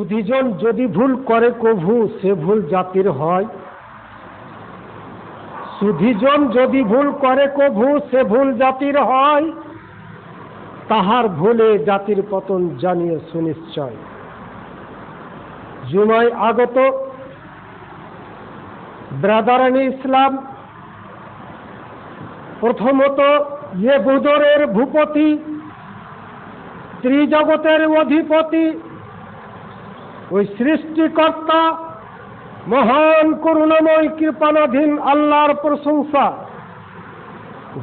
সুধিজন যদি ভুল করে কভু, সে ভুল জাতির হয়। সুধিজন যদি ভুল করে কভু, সে ভুল জাতির হয়। তাহার ভুলে জাতির পতন জানিয়ে সুনিশ্চয়। জুমায় আগত ব্রাদারানি ইসলাম, প্রথমত ইয়ে বুদরের ভূপতি, ত্রিজগতের অধিপতি ওই সৃষ্টিকর্তা মহান করুণাময় কৃপানাধীন আল্লাহর প্রশংসা,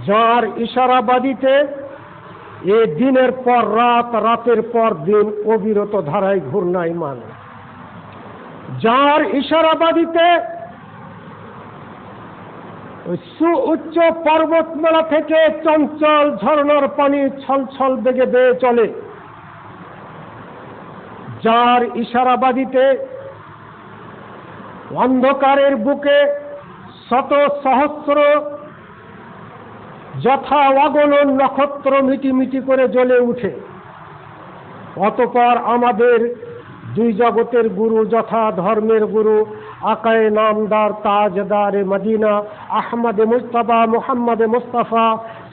যার ইশারাবাদিতে এ দিনের পর রাত, রাতের পর দিন অবিরত ধারায় ঘূর্ণায়মান যার ইশারাবাদিতে সুউচ্চ পর্বতমালা থেকে চঞ্চল ঝর্ণার পানি ছলছল বেগে বেয়ে চলে। যার ইশারাবাদিতে অন্ধকারের বুকে শত সহস্র যথা অগণন নক্ষত্র মিটিমিটি করে জ্বলে উঠে। অতপর আমাদের দুই জগতের গুরু যথা ধর্মের গুরু, আকায়ে নামদার, তাজদার, মদিনা, আহমদে মুস্তফা মোহাম্মদে মুস্তাফা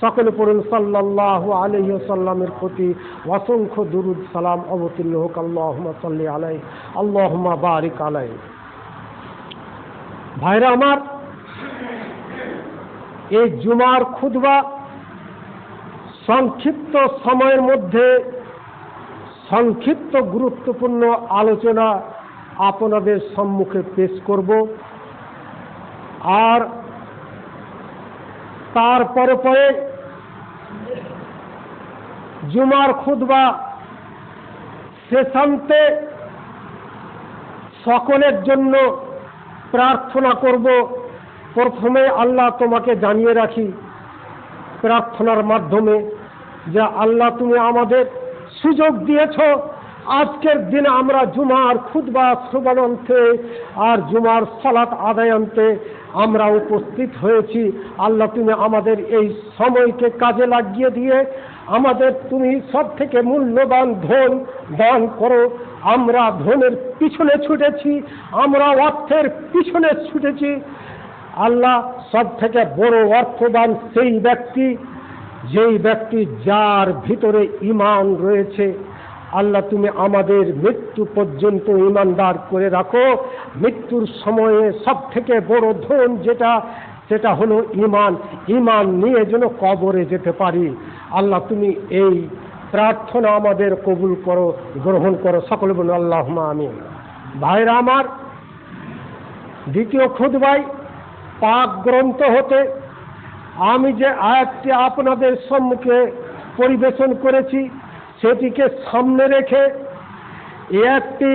সকলে পড়ুন সাল্লাহ আলহি সাল্লামের প্রতি অসংখ্য দুরুদ সালাম অবতীর্ণ হোক। আল্লাহমা সাল্লি আলাই আল্লাহমা বারিক আলাই ভাইরা আমার, এই জুমার খুদবা সংক্ষিপ্ত সময়ের মধ্যে সংক্ষিপ্ত গুরুত্বপূর্ণ আলোচনা আপনাদের সম্মুখে পেশ করব। আর তারপরে পরে জুমার খুদবা শেষান্তে সকলের জন্য প্রার্থনা করব। প্রথমে আল্লাহ তোমাকে জানিয়ে রাখি প্রার্থনার মাধ্যমে যে আল্লাহ তুমি আমাদের সুযোগ দিয়েছ। আজকের দিনে আমরা জুমার খুদবা শ্রবণান্তে আর জুমার সালাত আদায়ান্তে আমরা উপস্থিত হয়েছি। আল্লাহ তুমি আমাদের এই সময়কে কাজে লাগিয়ে দিয়ে আমাদের তুমি সব থেকে মূল্যবান ধন দান করো। আমরা ধনের পিছনে ছুটেছি, আমরা অর্থের পিছনে ছুটেছি। আল্লাহ সব থেকে বড় অর্থদান সেই ব্যক্তি, যেই ব্যক্তি যার ভিতরে ইমান রয়েছে। আল্লাহ তুমি আমাদের মৃত্যু পর্যন্ত ইমানদার করে রাখো। মৃত্যুর সময়ে সব থেকে বড় ধন যেটা, সেটা হলো ইমান। ইমান নিয়ে যেন কবরে যেতে পারি। আল্লাহ তুমি এই প্রার্থনা আমাদের কবুল করো, গ্রহণ করো। সকলে বলুন আল্লাহ আমি ভাইরা আমার, দ্বিতীয় খুদবাই পাক গ্রন্থ হতে আমি যে আয়াতটি আপনাদের সম্মুখে পরিবেশন করেছি সেটিকে সামনে রেখে এ একটি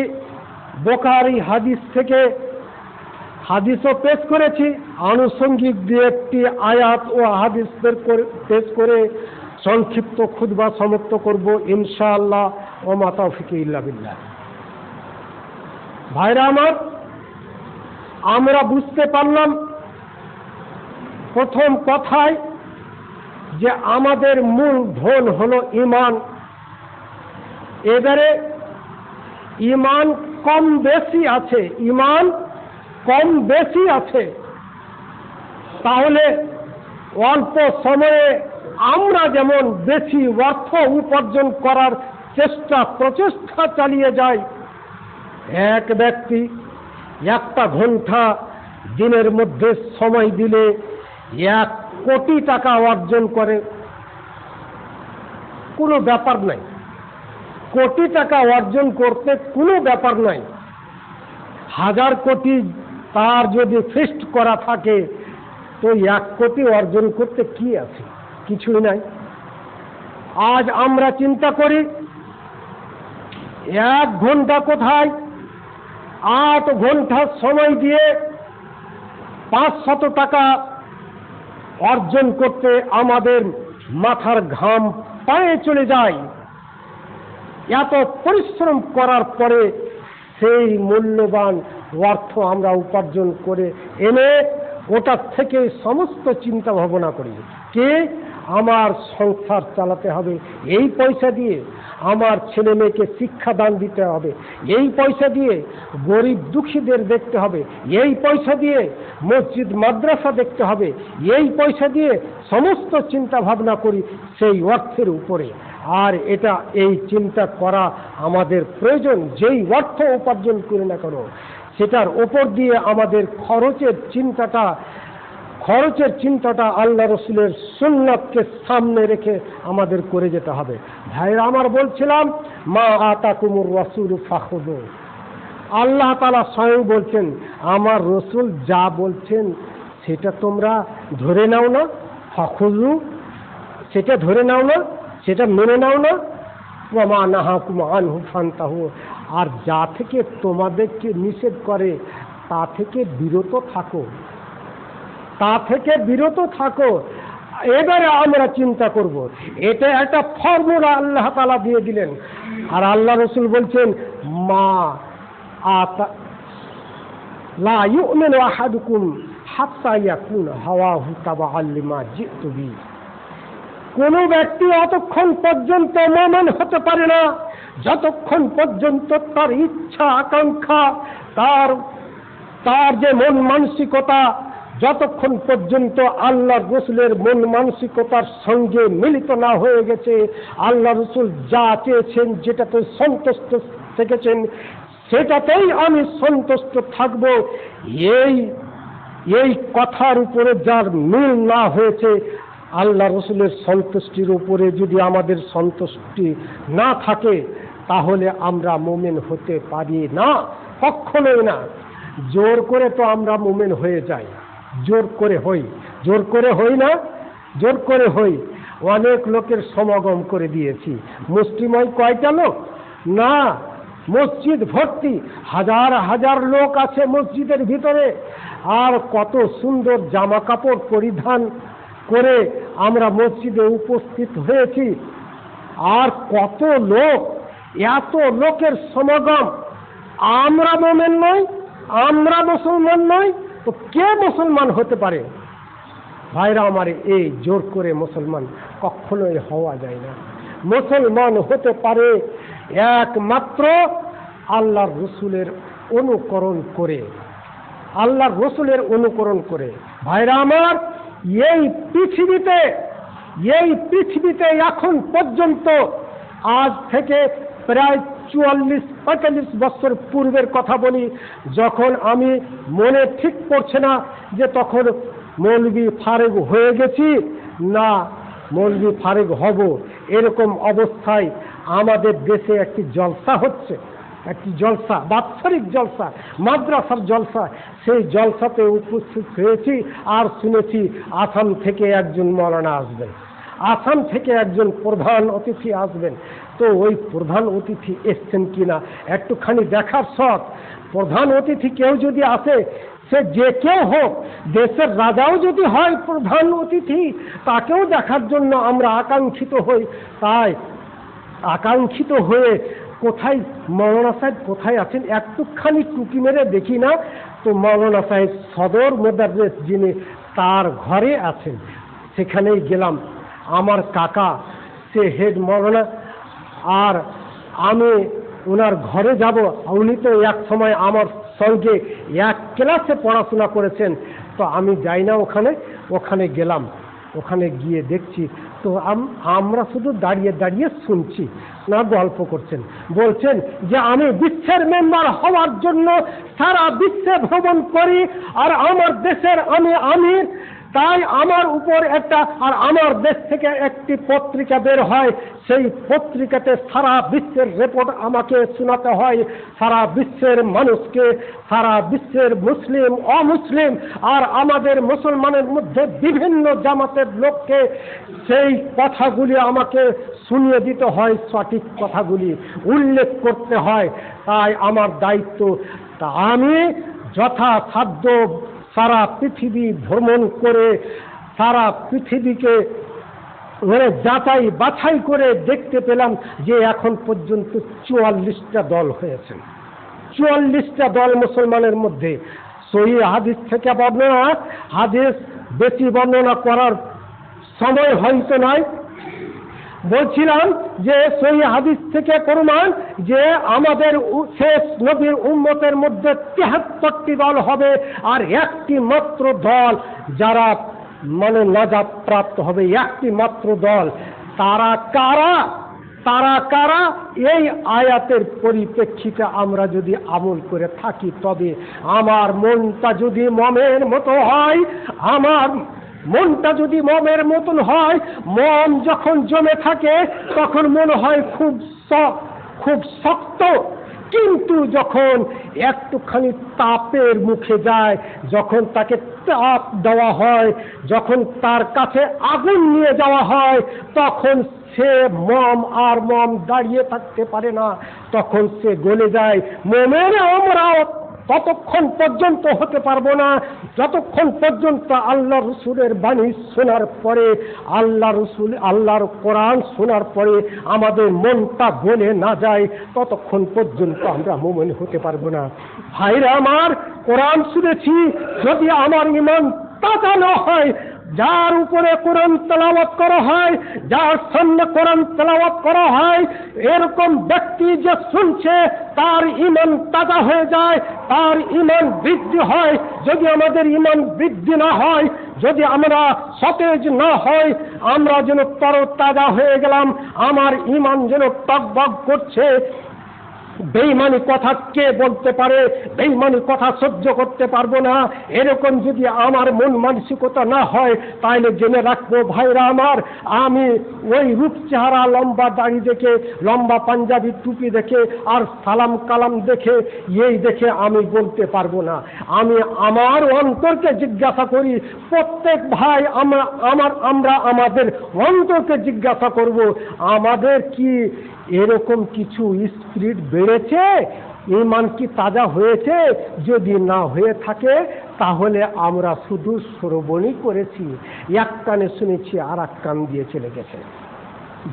বোকারি হাদিস থেকে হাদিসও পেশ করেছি। আনুষঙ্গিক দিয়ে একটি আয়াত ও হাদিস পেশ করে সংক্ষিপ্ত খুদবা সমাপ্ত করব ইনশাআল্লাহ ও মাতাফিকে ইল্লা বিল্লাহ। ভাইরা আমার, আমরা বুঝতে পারলাম প্রথম কথায় যে আমাদের মূল ধন হলো ইমান এবারে ইমান কম বেশি আছে, ইমান কম বেশি আছে। তাহলে অল্প সময়ে আমরা যেমন বেশি অর্থ উপার্জন করার চেষ্টা, প্রচেষ্টা চালিয়ে যাই, এক ব্যক্তি একটা ঘণ্টা দিনের মধ্যে সময় দিলে এক কোটি টাকা অর্জন করে। কোনো ব্যাপার নাই। কোটি টাকা অর্জন করতে কোনো ব্যাপার নাই হাজার কোটি তার যদি ফিস্ট করা থাকে, তো এক কোটি অর্জন করতে কি আছে? কিছুই নাই। আজ আমরা চিন্তা করি, এক ঘণ্টা কোথায়? আট ঘণ্টা সময় দিয়ে পাঁচশত টাকা অর্জন করতে আমাদের মাথার ঘাম পায়ে চলে যায়। এত পরিশ্রম করার পরে সেই মূল্যবান অর্থ আমরা উপার্জন করে এনে ওটার থেকে সমস্ত চিন্তা ভাবনা করি। কে? আমার সংসার চালাতে হবে, এই পয়সা দিয়ে আমার ছেলে মেয়েকে শিক্ষাদান দিতে হবে, এই পয়সা দিয়ে গরিব দুঃখীদের দেখতে হবে, এই পয়সা দিয়ে মসজিদ, মাদ্রাসা দেখতে হবে, এই পয়সা দিয়ে সমস্ত চিন্তা ভাবনা করি সেই অর্থের উপরে। আর এটা, এই চিন্তা করা আমাদের প্রয়োজন, যেই অর্থ উপার্জন করি না কেন, সেটার ওপর দিয়ে আমাদের খরচের চিন্তাটা খরচের চিন্তাটা আল্লাহ রসুলের সুন্নাতকে সামনে রেখে আমাদের করে যেতে হবে। ভাইরা, আমার বলছিলাম, মা আতা কুমুর রসুল ফাহুদু আল্লাহ তালা স্বয়ং বলছেন, আমার রসুল যা বলছেন, সেটা তোমরা ধরে নাও না ফাখুজু সেটা ধরে নাও না সেটা মেনে নাও না। ওমা আনহু ফান্তাহু। আর যা থেকে তোমাদেরকে নিষেধ করে, তা থেকে বিরত থাকো। তা থেকে বিরত থাকো। এবারে আমরা চিন্তা করব। এটা একটা ফর্মুলা আল্লাহ তালা দিয়ে দিলেন। আর আল্লাহ রসুল বলছেন, মা আতা লা ইউমিনু আহাদুকুম হাত্তা ইয়াকুন হাওয়াহু তাবাআল লিমা জিতু বি। কোন ব্যক্তি অতক্ষণ পর্যন্ত মমন হতে পারে না। যতক্ষণ পর্যন্ত তার ইচ্ছা, আকাঙ্ক্ষা, তার তার যে মন মানসিকতা, যতক্ষণ পর্যন্ত আল্লাহ রসুলের মন মানসিকতার সঙ্গে মিলিত না হয়ে গেছে আল্লাহ রসুল যা চেয়েছেন, যেটাতে সন্তুষ্ট থেকেছেন, সেটাতেই আমি সন্তুষ্ট থাকব। এই এই কথার উপরে যার মিল না হয়েছে আল্লাহ রসুলের সন্তুষ্টির উপরে যদি আমাদের সন্তুষ্টি না থাকে, তাহলে আমরা মোমেন হতে পারি না, কখনোই না। জোর করে তো আমরা মোমেন হয়ে যাই, জোর করে হই। জোর করে হই না, জোর করে হই। অনেক লোকের সমাগম করে দিয়েছি। মুষ্টিময় কয়টা লোক? না, মসজিদ ভর্তি। হাজার হাজার লোক আছে মসজিদের ভিতরে। আর কত সুন্দর জামা কাপড় পরিধান করে আমরা মসজিদে উপস্থিত হয়েছি। আর কত লোক, এত লোকের সমাগম। আমরা মোমেন নই, আমরা মুসলমান নই, তো কে মুসলমান হতে পারে? ভাইরা আমার, এই জোর করে মুসলমান কখনোই হওয়া যায় না। মুসলমান হতে পারে একমাত্র আল্লাহর রসুলের অনুকরণ করে। আল্লাহর রসুলের অনুকরণ করে। ভাইরা আমার এই পৃথিবীতে এই পৃথিবীতে এখন পর্যন্ত, আজ থেকে প্রায় চুয়াল্লিশ, পঁয়তাল্লিশ বছর পূর্বের কথা বলি, যখন আমি মনে ঠিক পড়ছে না যে তখন মৌলবি ফারেক হয়ে গেছি, না মৌলবি ফারেক হব। এরকম অবস্থায় আমাদের দেশে একটি জলসা হচ্ছে। একটি জলসা, বাৎসরিক জলসা, মাদ্রাসার জলসা। সেই জলসাতে উপস্থিত হয়েছি আর শুনেছি আসাম থেকে একজন মৌলানা আসবেন। আসাম থেকে একজন প্রধান অতিথি আসবেন। তো ওই প্রধান অতিথি এসছেন কিনা একটুখানি দেখার শখ। প্রধান অতিথি কেউ যদি আসে, সে যে কেউ হোক, দেশের রাজাও যদি হয় প্রধান অতিথি, তাকেও দেখার জন্য আমরা আকাঙ্ক্ষিত হই। তাই আকাঙ্ক্ষিত হয়ে কোথায় মৌলানা সাহেব কোথায় আছেন? একটুখানি টুকি মেরে দেখি না। তো মৌলানা সাহেব সদর মোদারেস যিনি তার ঘরে আছেন, সেখানেই গেলাম। আমার কাকা, সে হেড মৌলানা আর আমি ওনার ঘরে যাব। উনি তো এক সময় আমার সঙ্গে এক ক্লাসে পড়াশোনা করেছেন। তো আমি যাই না ওখানে ওখানে গেলাম। ওখানে গিয়ে দেখছি তো আমরা শুধু দাঁড়িয়ে দাঁড়িয়ে শুনছি, না গল্প করছেন। বলছেন যে, আমি বিশ্বের মেম্বার হওয়ার জন্য সারা বিশ্বে ভ্রমণ করি, আর আমার দেশের আমি আমির তাই আমার উপর একটা আর আমার দেশ থেকে একটি পত্রিকা বের হয়। সেই পত্রিকাতে সারা বিশ্বের রেপোর্ট আমাকে শোনাতে হয়। সারা বিশ্বের মানুষকে, সারা বিশ্বের মুসলিম, অমুসলিম আর আমাদের মুসলমানের মধ্যে বিভিন্ন জামাতের লোককে সেই কথাগুলি আমাকে শুনিয়ে দিতে হয়, সঠিক কথাগুলি উল্লেখ করতে হয়। তাই আমার দায়িত্ব। তা আমি যথাসাধ্য সারা পৃথিবী ভ্রমণ করে, সারা পৃথিবীকে মানে যাচাই বাছাই করে দেখতে পেলাম যে এখন পর্যন্ত চুয়াল্লিশটা দল হয়েছে। চুয়াল্লিশটা দল মুসলমানের মধ্যে। সহি হাদিস থেকে বর্ণনা, হাদিস বেশি বর্ণনা করার সময় হয়তো নয় বলছিলাম যে সহি হাদিস থেকে প্রমাণ যে আমাদের শেষ নবীর উম্মতের মধ্যে তেহাত্তরটি দল হবে আর একটি মাত্র দল যারা মানে নাজাত প্রাপ্ত হবে, একটি মাত্র দল। তারা কারা? তারা কারা? এই আয়াতের পরিপ্রেক্ষিতে আমরা যদি আমল করে থাকি, তবে আমার মনটা যদি মমের মতো হয়, আমার মনটা যদি মমের মতন হয়, মন যখন জমে থাকে, তখন মনে হয় খুব স- খুব শক্ত। কিন্তু যখন একটুখানি তাপের মুখে যায়, যখন তাকে তাপ দেওয়া হয়, যখন তার কাছে আগুন নিয়ে যাওয়া হয়, তখন সে মম আর মম দাঁড়িয়ে থাকতে পারে না। তখন সে গলে যায়। মোমের আমরাও ততক্ষণ পর্যন্ত হতে পারব না। যতক্ষণ পর্যন্ত আল্লাহ রসুলের বাণী শোনার পরে আল্লাহ রসুল, আল্লাহর কোরআন শোনার পরে আমাদের মনটা গলে না যায়, ততক্ষণ পর্যন্ত আমরা মোমেন হতে পারব না। ভাইরা আমার, কোরআন শুনেছি, যদি আমার ইমান তাজা না হয় যার উপরে কোরআন তেলাওয়াত করা হয়, যার সামনে কোরআন তেলাওয়াত করা হয়, এরকম ব্যক্তি যে শুনছে, তার ইমান তাজা হয়ে যায়, তার ইমান বৃদ্ধি হয়। যদি আমাদের ইমান বৃদ্ধি না হয়, যদি আমরা সতেজ না হয় আমরা যেন তর তাজা হয়ে গেলাম, আমার ইমান যেন টকবক করছে বেইমানি কথা কে বলতে পারে? বেইমানি কথা সহ্য করতে পারব না। এরকম যদি আমার মন মানসিকতা না হয় তাহলে জেনে রাখব, ভাইরা আমার, আমি ওই রূপ চেহারা লম্বা দাড়ি দেখে, লম্বা পাঞ্জাবি টুপি দেখে, আর সালাম কালাম দেখে, এই দেখে আমি বলতে পারব না। আমি আমার অন্তরকে জিজ্ঞাসা করি, প্রত্যেক ভাই আমরা আমার, আমরা আমাদের অন্তরকে জিজ্ঞাসা করব, আমাদের কি এরকম কিছু স্পিরিট বেড়েছে? ইমান কি তাজা হয়েছে? যদি না হয়ে থাকে, তাহলে আমরা শুধু শ্রবণই করেছি। এক কানে শুনেছি আর এক কান দিয়ে চলে গেছে।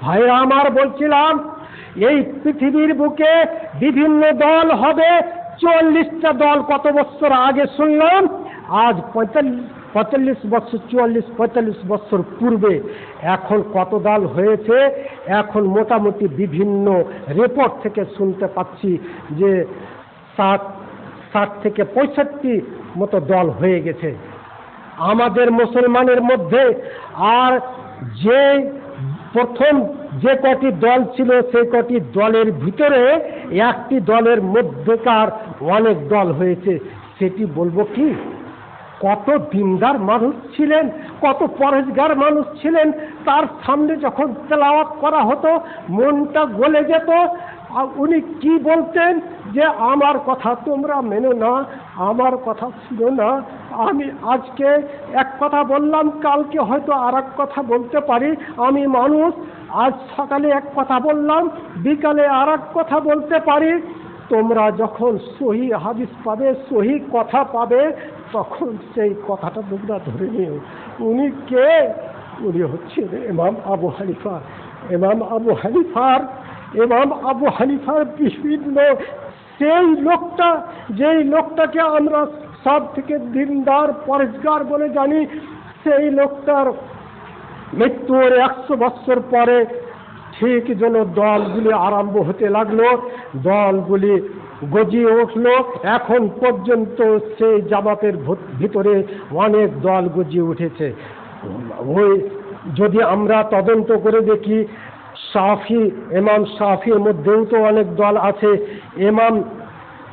ভাইরা, আমার বলছিলাম, এই পৃথিবীর বুকে বিভিন্ন দল হবে। চুয়াল্লিশটা দল কত বছর আগে শুনলাম? আজ পঁয়তাল্লিশ পঁয়তাল্লিশ বছর, চুয়াল্লিশ, পঁয়তাল্লিশ বছর পূর্বে। এখন কত দল হয়েছে? এখন মোটামুটি বিভিন্ন রিপোর্ট থেকে শুনতে পাচ্ছি যে ষাট ষাট থেকে পঁয়ষট্টি মতো দল হয়ে গেছে। আমাদের মুসলমানের মধ্যে আর যে প্রথম যে কটি দল ছিল, সেই কটি দলের ভিতরে একটি দলের মধ্যেকার অনেক দল হয়েছে, সেটি বলব কি? কত দিনদার মানুষ ছিলেন, কত পরেশগার মানুষ ছিলেন, তার সামনে যখন তেলাওয়াত করা হতো, মনটা গলে যেত। উনি কি বলতেন যে, আমার কথা তোমরা মেনো না, আমার কথা ছিল না। আমি আজকে এক কথা বললাম, কালকে হয়তো আর কথা বলতে পারি। আমি মানুষ, আজ সকালে এক কথা বললাম, বিকালে আর কথা বলতে পারি। তোমরা যখন সহি হাদিস পাবে, সহি কথা পাবে তখন সেই কথাটা তোমরা ধরে নিও। উনি কে? উনি হচ্ছেন এমাম আবু হানিফা। এমাম আবু হানিফার এমাম আবু হানিফার বিভিন্ন সেই লোকটা, যেই লোকটাকে আমরা সব থেকে দিনদার পরিষ্কার বলে জানি, সেই লোকটার মৃত্যুর একশো বৎসর পরে ঠিক যেন দলগুলি আরম্ভ হতে লাগল। দলগুলি গজিয়ে উঠল। এখন পর্যন্ত সেই জামাতের ভত- ভিতরে অনেক দল গজিয়ে উঠেছে। ওই যদি আমরা তদন্ত করে দেখি সাফি এমাম সাফির মধ্যেও তো অনেক দল আছে। এমাম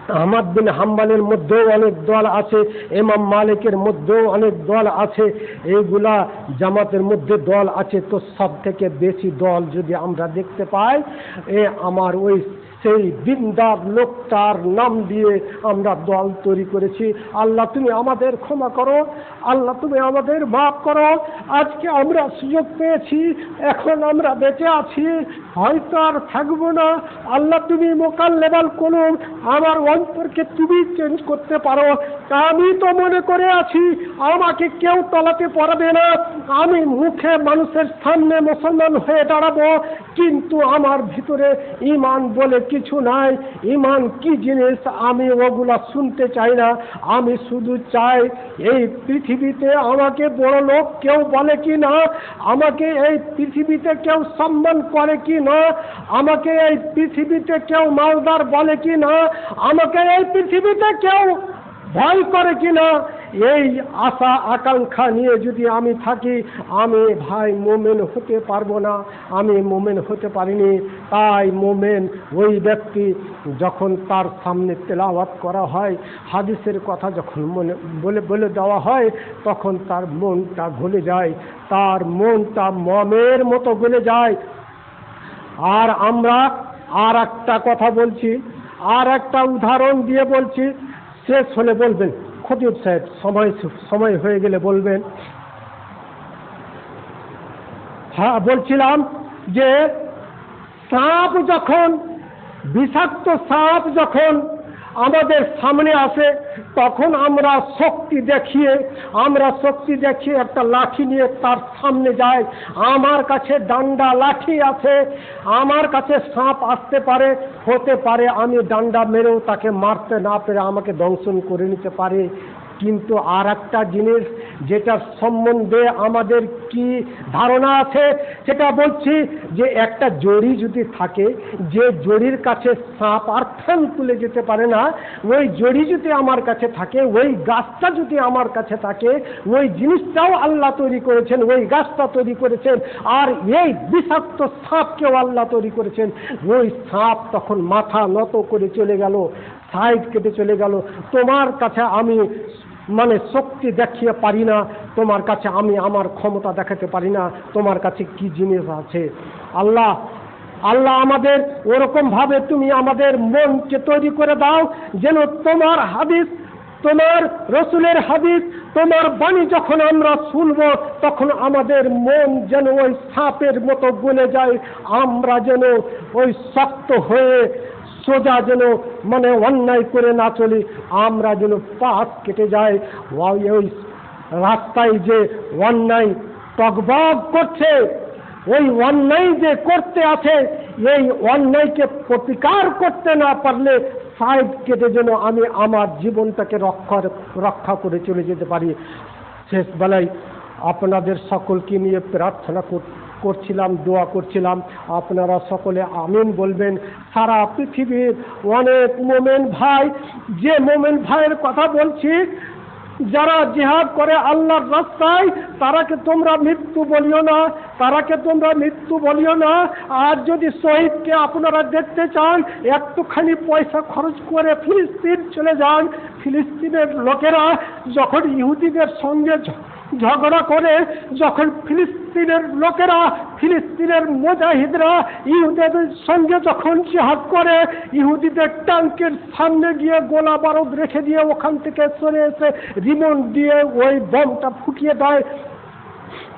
আহমদ বিন হাম্বালের মধ্যেও অনেক দল আছে। এমাম মালিকের মধ্যেও অনেক দল আছে। এইগুলা জামাতের মধ্যে দল আছে। তো সব থেকে বেশি দল যদি আমরা দেখতে পাই, এ আমার ওই সেই দিনদার লোকটার নাম দিয়ে আমরা দল তৈরি করেছি। আল্লাহ, তুমি আমাদের ক্ষমা করো। আল্লাহ, তুমি আমাদের মাফ করো। আজকে আমরা সুযোগ পেয়েছি, এখন আমরা বেঁচে আছি। হয়তো আর থাকব না। আল্লাহ, তুমি মোকাল লেবাল করুন। আমার অন্তরকে তুমি চেঞ্জ করতে পারো। আমি তো মনে করে আছি, আমাকে কেউ তলাতে পারবে না। আমি মুখে মানুষের সামনে মুসলমান হয়ে দাঁড়াবো। কিন্তু আমার ভিতরে ইমান বলে কিছু নাই। ইমান কি জিনিস? আমি ওগুলা শুনতে চাই না। আমি শুধু চাই, এই পৃথিবীতে আমাকে বড় লোক কেউ বলে কি না? আমাকে এই পৃথিবীতে কেউ সম্মান করে কি না? আমাকে এই পৃথিবীতে কেউ মালদার বলে কি না? আমাকে এই পৃথিবীতে কেউ ভয় করে কিনা এই আশা আকাঙ্ক্ষা নিয়ে যদি আমি থাকি, আমি ভাই মোমেন হতে পারব না। আমি মোমেন হতে পারিনি। তাই মোমেন ওই ব্যক্তি যখন তার সামনে তেলাওয়াত করা হয়, হাদিসের কথা যখন মনে বলে বলে দেওয়া হয়, তখন তার মনটা গলে যায়। তার মনটা মমের মতো গলে যায়। আর আমরা আর একটা কথা বলছি, আর একটা উদাহরণ দিয়ে বলছি, শেষ হলে বলবেন। খতিব সাহেব, সময় সময় হয়ে গেলে বলবেন হ্যাঁ বলছিলাম যে সাপ যখন বিষাক্ত সাপ যখন আমাদের সামনে আসে, তখন আমরা শক্তি দেখিয়ে, আমরা শক্তি দেখিয়ে একটা লাঠি নিয়ে তার সামনে যাই। আমার কাছে ডান্ডা লাঠি আছে, আমার কাছে সাপ আসতে পারে, হতে পারে আমি ডান্ডা মেরেও তাকে মারতে না পেরে আমাকে দংশন করে নিতে পারে। কিন্তু আর একটা জিনিস যেটার সম্বন্ধে আমাদের কি ধারণা আছে? সেটা বলছি যে একটা জড়ি যদি থাকে, যে জড়ির কাছে সাপ আর ফেন তুলে যেতে পারে না, ওই জড়ি যদি আমার কাছে থাকে, ওই গাছটা যদি আমার কাছে থাকে, ওই জিনিসটাও আল্লাহ তৈরি করেছেন, ওই গাছটা তৈরি করেছেন, আর এই বিষাক্ত সাপকেও আল্লাহ তৈরি করেছেন, ওই সাপ তখন মাথা নত করে চলে গেল, সাইড কেটে চলে গেল। তোমার কাছে আমি মানে শক্তি দেখিয়ে পারি না, তোমার কাছে আমি আমার ক্ষমতা দেখাতে পারি না, তোমার কাছে কি জিনিস আছে? আল্লাহ আল্লাহ আমাদের ওরকম ভাবে তুমি আমাদের মনকে তৈরি করে দাও যেন তোমার হাদিস, তোমার রসুলের হাদিস, তোমার বাণী যখন আমরা শুনব, তখন আমাদের মন যেন ওই সাপের মতো গলে যায়, আমরা যেন ওই শক্ত হয়ে সোজা যেন মানে অন্যায় করে না চলি, আমরা যেন পাপ কেটে যাই ওই রাস্তায় যে অন্যায় টকবগ করছে, ওই অন্যায় যে করতে আছে, এই অন্যায়কে প্রতিকার করতে না পারলে সাইড কেটে যেন আমি আমার জীবনটাকে রক্ষা রক্ষা করে চলে যেতে পারি। শেষ বেলায় আপনাদের সকলকে নিয়ে প্রার্থনা করছিলাম, দোয়া করছিলাম। আপনারা সকলে আমিন বলবেন। সারা পৃথিবীর অনেক মোমেন ভাই, যে মোমেন ভাইয়ের কথা বলছি, যারা জেহাদ করে আল্লাহর রাস্তায়, তারাকে তোমরা মৃত্যু বলিও না, তারাকে তোমরা মৃত্যু বলিও না। আর যদি শহীদকে আপনারা দেখতে চান, একটুখানি পয়সা খরচ করে ফিলিস্তিন চলে যান। ফিলিস্তিনের লোকেরা যখন ইহুদিদের সঙ্গে ঝগড়া করে, যখন ফিলিস্তিনের লোকেরা, ফিলিস্তিনের মুজাহিদরা ইহুদিদের সঙ্গে যখন জিহাদ করে, ইহুদিদের ট্যাঙ্কের সামনে গিয়ে গোলা বারুদ রেখে দিয়ে ওখান থেকে সরে এসে রিমন দিয়ে ওই বমটা ফুটিয়ে দেয়।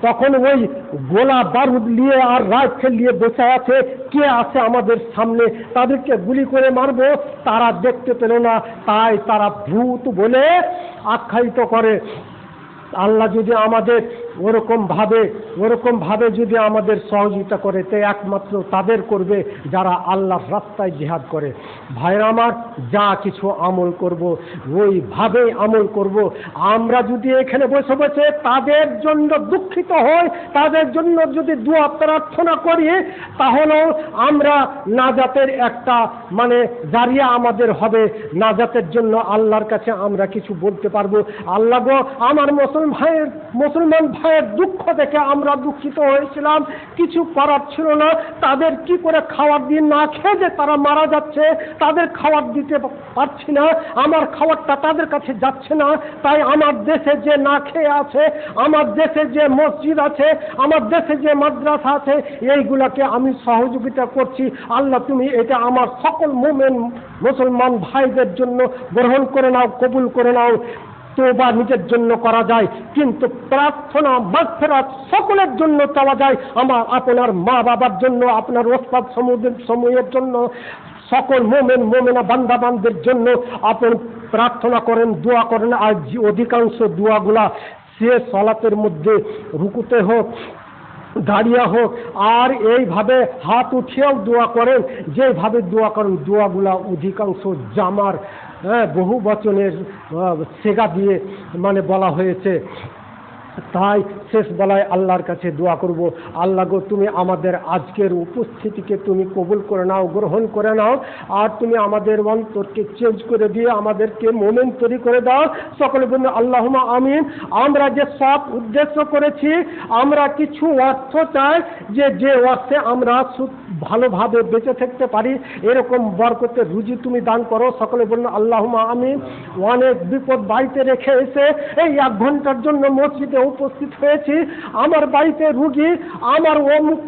তখন ওই গোলা বারুদ নিয়ে আর রাইফেল নিয়ে বসে আছে। কে আছে আমাদের সামনে? তাদেরকে গুলি করে মারবো। তারা দেখতে পেল না। তাই তারা ভূত বলে আখ্যায়িত করে। আল্লাহ যদি আমাদের ওরকম ভাবে ওরকম ভাবে যদি আমাদের সহযোগিতা করে, তো একমাত্র তাদের করবে যারা আল্লাহর রাস্তায় জিহাদ করে। ভাইরা আমার, যা কিছু আমল করব, ওইভাবেই আমল করব। আমরা যদি এখানে বসে বসে তাদের জন্য দুঃখিত হই, তাদের জন্য যদি দোয়া প্রার্থনা করি, তাহলেও আমরা নাজাতের একটা মানে জারিয়া আমাদের হবে। নাজাতের জন্য আল্লাহর কাছে আমরা কিছু বলতে পারব। আল্লাহ গো, আমার মুসলমান ভাইয়ের, মুসলমান ভাইয়ের দুঃখ দেখে আমরা দুঃখিত হয়েছিলাম। কিছু করার ছিল না। তাদের কি করে খাবার দিয়ে না খেয়ে যে তারা মারা যাচ্ছে, তাদের খাবার দিতে পারছি না। আমার খাবারটা তাদের কাছে যাচ্ছে না। তাই আমার দেশে যে না খেয়ে আছে, আমার দেশে যে মসজিদ আছে, আমার দেশে যে মাদ্রাসা আছে, এইগুলাকে আমি সহযোগিতা করছি। আল্লাহ, তুমি এটা আমার সকল মোমেন মুসলমান ভাইদের জন্য গ্রহণ করে নাও, কবুল করে নাও। তোবা নিজের জন্য করা যায়, কিন্তু প্রার্থনা, মাগফেরাত সকলের জন্য চাওয়া যায়। আমার, আপনার মা বাবার জন্য, আপনার ওস্তাদ সময়ের জন্য, সকল মোমেন, মোমেনা বান্দাবানদের জন্য আপনি প্রার্থনা করেন, দোয়া করেন। আর অধিকাংশ দোয়াগুলা সে সলাতের মধ্যে রুকুতে হোক, দাঁড়িয়ে হোক, আর এইভাবে হাত উঠিয়েও দোয়া করেন। যেভাবে দোয়া করেন, দোয়াগুলা অধিকাংশ জামার হ্যাঁ বহু বচনের সেগা দিয়ে মানে বলা হয়েছে। তাই শেষ বেলায় আল্লাহর কাছে দোয়া করব। আল্লাহ গো, তুমি আমাদের আজকের উপস্থিতিকে তুমি কবুল করে নাও, গ্রহণ করে নাও, আর তুমি আমাদের অন্তরকে চেঞ্জ করে দিয়ে আমাদেরকে মোমেন্ট তৈরি করে দাও। সকলে বলুন আল্লাহমা আমিন। আমরা যে সব উদ্দেশ্য করেছি, আমরা কিছু অর্থ চাই যে যে অর্থে আমরা ভালোভাবে বেঁচে থাকতে পারি, এরকম বরকতে রুজি তুমি দান করো। সকলে বলুন আল্লাহমা আমিন। অনেক বিপদ বাড়িতে রেখে এসে এই এক ঘণ্টার জন্য মসজিদে উপস্থিত হয়েছি। আমার বাড়িতে রুগী, আমার অমুক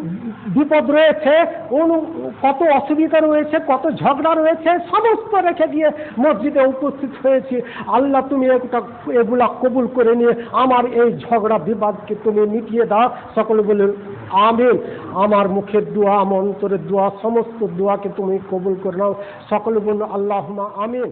বিপদ রয়েছে কত অসুবিধা রয়েছে, কত ঝগড়া রয়েছে, সমস্ত রেখে দিয়ে মসজিদে উপস্থিত হয়েছি। আল্লাহ তুমি একটা এগুলা কবুল করে নিয়ে আমার এই ঝগড়া বিবাদকে তুমি মিটিয়ে দাও। সকলে বলুন, আমিন। আমার মুখের দোয়া, আমার অন্তরের দোয়া, সমস্ত দোয়াকে তুমি কবুল করে নাও। সকলে বলুন আল্লাহ আমিন।